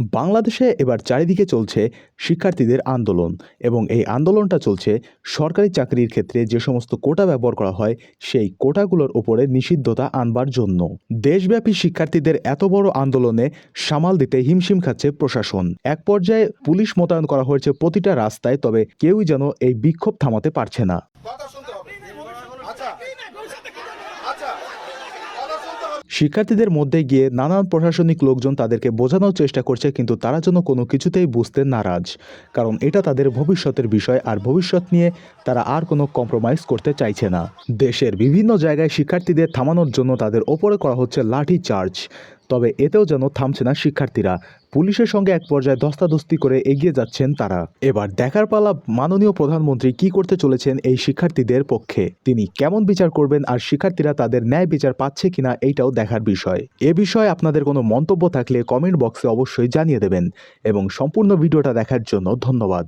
বাংলাদেশে এবার চারিদিকে চলছে শিক্ষার্থীদের আন্দোলন এবং এই আন্দোলনটা চলছে সরকারি চাকরির ক্ষেত্রে যে সমস্ত কোটা ব্যবহার করা হয়, সেই কোটাগুলোর উপরে নিষিদ্ধতা আনবার জন্য। দেশব্যাপী শিক্ষার্থীদের এত বড় আন্দোলনে সামাল দিতে হিমশিম খাচ্ছে প্রশাসন। এক পর্যায়ে পুলিশ মোতায়েন করা হয়েছে প্রতিটা রাস্তায়, তবে কেউই যেন এই বিক্ষোভ থামাতে পারছে না। শিক্ষার্থীদের মধ্যে গিয়ে নানান প্রশাসনিক লোকজন তাদেরকে বোঝানোর চেষ্টা করছে, কিন্তু তারা যেন কোনো কিছুতেই বুঝতে নারাজ। কারণ এটা তাদের ভবিষ্যতের বিষয়, আর ভবিষ্যৎ নিয়ে তারা আর কোনো কম্প্রোমাইজ করতে চাইছে না। দেশের বিভিন্ন জায়গায় শিক্ষার্থীদের থামানোর জন্য তাদের ওপরে করা হচ্ছে লাঠি চার্জ। তবে এতেও যেন থামছে না শিক্ষার্থীরা। পুলিশের সঙ্গে এক পর্যায়ে ধস্তাধস্তি করে এগিয়ে যাচ্ছেন তারা। এবার দেখার পালা মাননীয় প্রধানমন্ত্রী কি করতে চলেছেন এই শিক্ষার্থীদের পক্ষে? তিনি কেমন বিচার করবেন আর শিক্ষার্থীরা তাদের ন্যায় বিচার পাচ্ছে কিনা এইটাও দেখার বিষয়। এ বিষয়ে আপনাদের কোনো মন্তব্য থাকলে কমেন্ট বক্সে অবশ্যই জানিয়ে দেবেন। এবং সম্পূর্ণ ভিডিওটা দেখার জন্য ধন্যবাদ।